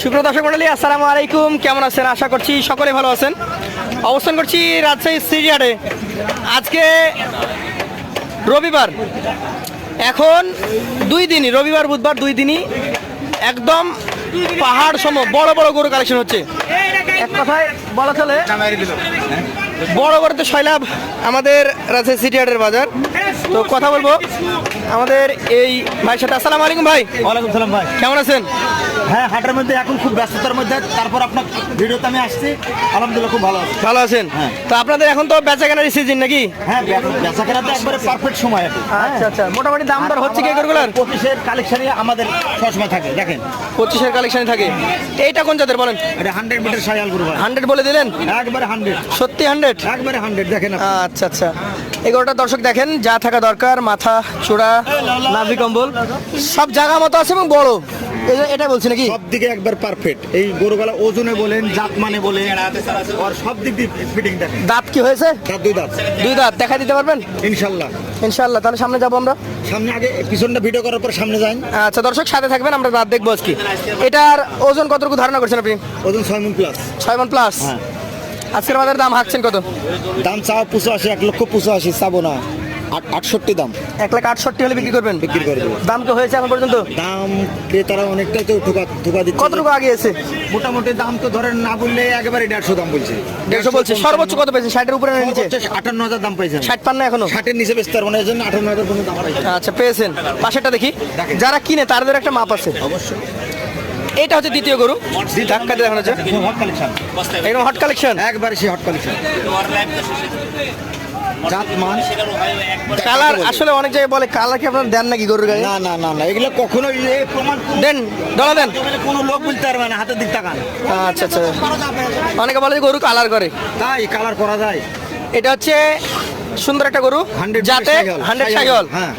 সুপ্রিয় দর্শক মন্ডলী আসসালামু আলাইকুম। কেমন আছেন? আশা করছি সকলে ভালো আছেন। অবস্থান করছি রাজশাহী সিরিয়ারে। আজকে রবিবার। এখন দুই দিনই, রবিবার, বুধবার দুই দিনই একদম পাহাড় সম বড় বড় গরু কালেকশন হচ্ছে। এক কথায় বলা চলে বড় বড় তো শৈলাভ আমাদের রাজশাহী সিটিহাটের বাজার। তো কথা বলব আমাদের এই ভাইয়ের সাথে। আসসালামু আলাইকুম ভাই। ওয়ালাইকুম সালাম ভাই। কেমন আছেন? হ্যাঁ হাটের মধ্যে এখন খুব ব্যস্ততার মধ্যে। তারপর আপনার ভিডিওতে আমি আসছি। আলহামদুলিল্লাহ খুব ভালো আছে। ভালো আছেন? হ্যাঁ। তো আপনাদের এখন তো বেচা কেনার সিজন নাকি? হ্যাঁ বেচা কেনা তো একবারে পারফেক্ট সময় এখন। আচ্ছা আচ্ছা। মোটামুটি দাম দর হচ্ছে কি গরুগুলার? পঁচিশের কালেকশনই আমাদের সবসময় থাকে দেখেন। পঁচিশের কালেকশন থাকে। এইটা কোন জাতের বলেন? এটা হান্ড্রেড মিটার সাইয়াল গরু হান্ড্রেড বলে দিলেন? একবারে হান্ড্রেড সত্যি হান্ড্রেড একবারে হান্ড্রেড দেখেন আচ্ছা আচ্ছা। এগারোটা দর্শক দেখেন যা থাকা দরকার মাথা চূড়া নাভি কম্বল সব জায়গা মতো আছে এবং বড়। এটা বলছি নাকি? সব দিকে একবার পারফেক্ট এই গরুগুলা ওজনে বলেন জাত মানে বলেন আর সব দিক দিয়ে ফিটিং দেখেন। দাঁত কি হয়েছে? তার দুই দাঁত। দুই দাঁত দেখা দিতে পারবেন? ইনশাল্লাহ। ইনশাল্লাহ তাহলে সামনে যাব আমরা। সামনে আগে পিছনটা ভিডিও করার পর সামনে যান আচ্ছা দর্শক সাথে থাকবেন আমরা দাঁত দেখব আজকে। এটার ওজন কতটুকু ধারণা করছেন আপনি? ওজন ছয় মন প্লাস ছয় মন প্লাস হ্যাঁ। আজকের বাজার দাম হাঁকছেন কত? দাম চাওয়া পুষো আসে এক লক্ষ পুষো আসি চাবো না। আট আটষট্টি দাম। এক লাখ আটষট্টি হলে বিক্রি করবেন? বিক্রি করে দেবো। দাম তো হয়েছে এখন পর্যন্ত। দাম ক্রেতারা অনেকটাই তো ঠোকা ঠোকা দিচ্ছে। কতটুকু আগে এসে মোটামুটি দাম তো ধরেন না বললে একেবারে দেড়শো দাম বলছে। দেড়শো বলছে। সর্বোচ্চ কত পেয়েছে ষাটের উপরে নিচে? আটান্ন হাজার দাম পাইছেন ষাট পান না এখনও? ষাটের নিচে বেচতে পারব না এই জন্য আটান্ন হাজার পর্যন্ত দাম আচ্ছা পেয়েছেন। পাশেরটা দেখি। যারা কিনে তাদের একটা মাপ আছে। অবশ্যই। এটা হচ্ছে দ্বিতীয় গরু। ধাক্কা দিয়ে দেখানো হচ্ছে হট কালেকশন একদম হট কালেকশন একবারে সেই হট কালেকশন কালার আসলে অনেক জায়গায় বলে কালার কি আপনারা দেন নাকি গরুর গায়ে? না না না না এগুলো কখনো প্রমাণ দেন ডলা দেন। কোনো লোক বলতে পারবে না হাতের দিক তাকান। আচ্ছা আচ্ছা। অনেকে বলে গরু কালার করে। তাই কালার করা যায়। এটা হচ্ছে সুন্দর একটা গরু। 100 যাতে হান্ড্রেড শাহিওয়াল হ্যাঁ।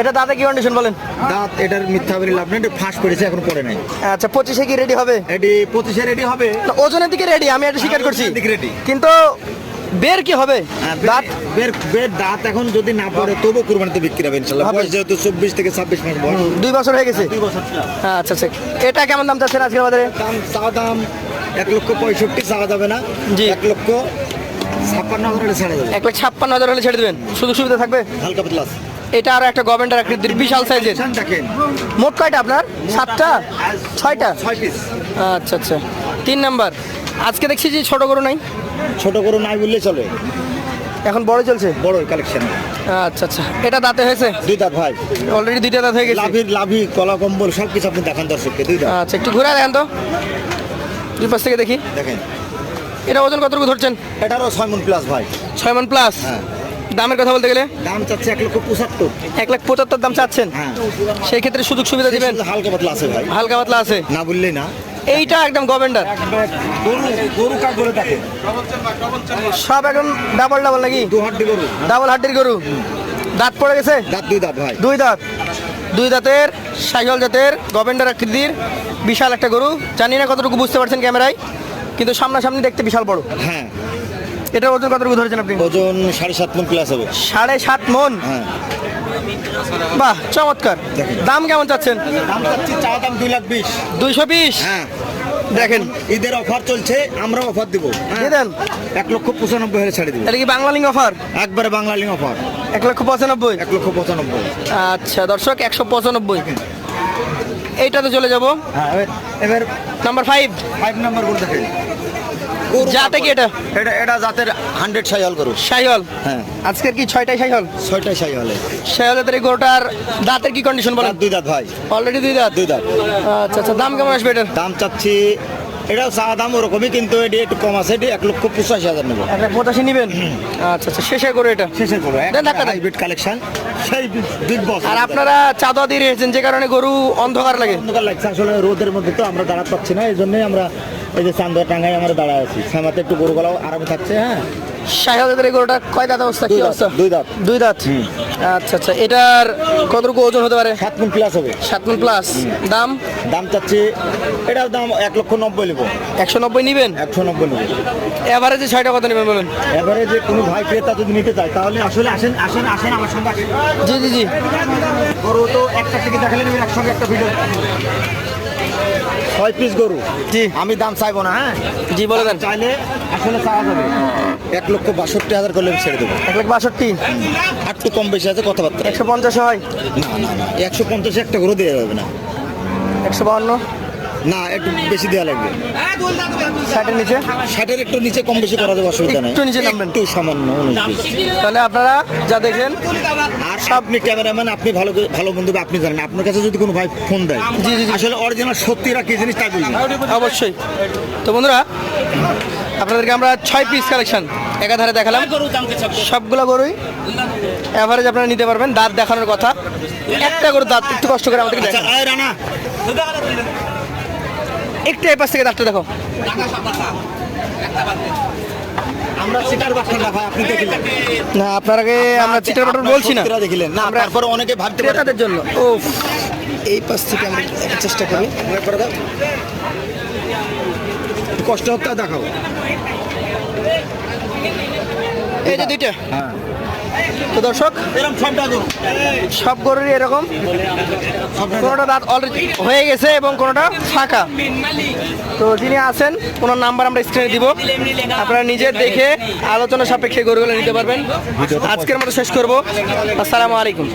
এটা দাঁতে কি কন্ডিশন বলেন? দাঁত এটার মিথ্যা বলে লাভ নেই ফাঁস করেছে এখন পড়ে নাই। আচ্ছা পঁচিশে কি রেডি হবে? এটি পঁচিশে রেডি হবে। ওজনের দিকে রেডি আমি এটা স্বীকার করছি। ready। কিন্তু বের কি হবে? দাঁত? বের বের দাঁত এখন যদি না পড়ে তবু কুরবানিতে বিক্রি হবে ইনশাল্লাহ হবে। বয়স যেহেতু চব্বিশ থেকে ছাব্বিশ মাস বয়স। দুই বছর হয়ে গেছে। দুই বছর ছিল। আচ্ছা আচ্ছা। এটা কেমন দাম চাচ্ছেন আজকের বাজারে? দাম চা দাম এক লক্ষ পঁয়ষট্টি চাওয়া যাবে না। জি। এক লক্ষ ছাপ্পান্ন হাজার হলে ছেড়ে যাবে। এক লাখ ছাপ্পান্ন হাজার হলে ছেড়ে দেবেন। সুযোগ সুবিধা থাকবে? হালকা পাতলা। এটা আরও একটা গভর্নমেন্টের আকৃতির বিশাল সাইজের। মোট কয়টা আপনার? সাতটা? ছয়টা? আচ্ছা আচ্ছা। তিন নাম্বার। আজকে দেখছি যে ছোট গরু নাই। ছোট গরু নাই বললে চলে। এখন বড় চলছে? বড় কালেকশন আচ্ছা আচ্ছা। এটা দাঁতে হয়েছে? দুই দাঁত ভাই। অলরেডি দুইটা দাঁত হয়ে গেছে? লাভির লাভি কলা কম্বল সব কিছু আপনি দেখান দর্শককে দুই দাঁত। আচ্ছা একটু ঘুরে দেখেন তো। দুই পাশ থেকে দেখি। দেখেন। এটা ওজন কতটুকু ধরছেন? এটারও ছয় মন প্লাস ভাই। ছয় মন প্লাস হ্যাঁ। দামের কথা বলতে গেলে? দাম চাচ্ছে এক লক্ষ পঁচাত্তর। এক লাখ পঁচাত্তর দাম চাচ্ছেন? হ্যাঁ। সেই ক্ষেত্রে সুযোগ সুবিধা দিবেন? হালকা পাতলা আছে ভাই। হালকা পাতলা আছে? না বললেই না। এইটা একদম গভর্নমেন্টার গরু গরু কাক বলে থাকে? সব একদম ডাবল ডাবল নাকি? ডাবল হাড্ডির গরু? দাঁত পড়ে গেছে? দাঁত দুই দাঁত ভাই। দুই দাঁত। দুই দাঁতের সাইকেল জাতের গভর্নমেন্টার আকৃতির বিশাল একটা গরু। জানি না কতটুকু বুঝতে পারছেন ক্যামেরায় কিন্তু সামনাসামনি দেখতে বিশাল বড়। হ্যাঁ। এটার ওজন কতটুকু ধরেছেন আপনি? ওজন সাড়ে সাত মন প্লাস হবে। সাড়ে সাত মন? হ্যাঁ। বাহ চমৎকার। দেখেন। দাম কেমন চাচ্ছেন? দাম চাচ্ছি চা দাম দুই লাখ বিশ। দুইশো বিশ? হ্যাঁ। দেখেন। ঈদের অফার চলছে আমরা অফার দিব। দিয়ে দেন। এক লক্ষ পঁচানব্বই হলে ছেড়ে দিব। এটা কি বাংলা লিঙ্ক অফার? একবারে বাঙালি অফার। এক লক্ষ পঁচানব্বই? এক লক্ষ পঁচানব্বই। আচ্ছা দর্শক একশো পঁচানব্বই। এইটাতে চলে যাব। হ্যাঁ এবার- নাম্বার ফাইভ ফাইভ নাম্বার করে দেখেন। কি এটা? এটা এটা জাতের হান্ড্রেড গরু। সাইহল হ্যাঁ। আজকের কি ছয়টায় সাইহল দাঁতের কি কন্ডিশন বলেন? দুই দাঁত ভাই। অলরেডি দুই দাঁত? দুই দাঁত। আচ্ছা আচ্ছা দাম কেমন আসবে এটার? দাম চাচ্ছি এটাও চা দাম ওরকমই কিন্তু এটি একটু কম আছে এটি এক লক্ষ পঁচাশি হাজার নেব। এক লাখ পঁচাশি নেবেন? আচ্ছা আচ্ছা শেষে করে এটা? শেষে করে। হাইব্রিড কালেকশন সেই বিগ বস আর আপনারা চাঁদা দিয়ে রেখেছেন যে কারণে গরু অন্ধকার লাগে। অন্ধকার লাগছে আসলে রোদের মধ্যে তো আমরা দাঁড়াতে পারছি না এই জন্যই আমরা এই যে চান্দা টাঙ্গাই আমরা দাঁড়ায় আছি। সামাতে একটু গরু গলাও আরাম থাকছে হ্যাঁ? সাইহলের এই গরুটা কয় দাঁত অবস্থা? কি অবস্থা? দুই দাঁত। দুই দাঁত? আচ্ছা আচ্ছা। এটার কতটুকু ওজন হতে পারে? সাত মিন প্লাস হবে। সাত মন প্লাস দাম? দাম চাচ্ছি এটার দাম এক লক্ষ নব্বই নেব। একশো নব্বই নিবেন? একশো নব্বই নেব। এভারেজে ছয়টা কত নেবেন বলুন? এবারে যে কোনো ভাই ক্রেতা যদি নিতে চায় তাহলে আসলে আসেন আসেন আসেন আমার সঙ্গে জি জি জি। গরু তো একটা থেকে দেখালে নেবেন? একসঙ্গে একটা ভিডিও ছয় পিস গরু। জি। আমি দাম চাইব না হ্যাঁ? জি বলে দেন। চাইলে আসলে চাওয়া যাবে। এক লক্ষ বাষট্টি হাজার করলে আমি ছেড়ে দেবো। এক লাখ বাষট্টি? একটু কম বেশি আছে কথাবার্তা। একশো পঞ্চাশ হয়? না না না একশো পঞ্চাশ একটা গরু দেওয়া যাবে না। একশো বাহান্ন? না একটু বেশি দেওয়া লাগবে। ষাটের নিচে? ষাটের একটু নিচে কম বেশি করা যাবে অসুবিধা নেই। একটু নিচে নামবেন। একটু সামান্য তাহলে আপনারা যা দেখেন আর আপনি ক্যামেরাম্যান আপনি ভালো ভালো বন্ধু আপনি জানেন। আপনার কাছে যদি কোনো ভাই ফোন দেয় জি, জি। আসলে অরিজিনাল সত্যিরা কি জিনিস তাই বুঝবেন অবশ্যই। তো বন্ধুরা আপনাদেরকে আমরা ছয় পিস কালেকশন একাধারে দেখালাম। সবগুলো গরুই অ্যাভারেজ আপনারা নিতে পারবেন দাঁত দেখানোর কথা। একটা গরুর দাঁত একটু কষ্ট করে আমাদেরকে আচ্ছা দেখান। একটু এপাশ থেকে দাঁতটা দেখো। আমরা বাটন না ভাই আপনি দেখিলেন। না আপনারাকে আমরা চিটার বাটন বলছি না। দেখিলেন। না আমরা তারপরে অনেকে ভাবতে পারে। ক্রেতাদের জন্য। ও এই পাশ থেকে আমরা চেষ্টা করি। করে দাও কষ্ট হতে দেখাও। এই যে দুইটা। হ্যাঁ। তো দর্শক, সব গরুরই এরকম। কোনোটা দাঁত অলরেডি হয়ে গেছে এবং কোনোটা ফাঁকা। তো যিনি আছেন, ওনার নাম্বার আমরা স্ক্রিনে দিব। আপনারা নিজে দেখে আলোচনা সাপেক্ষে গরুগুলো নিতে পারবেন। আজকের মতো শেষ করব। আসসালামু আলাইকুম।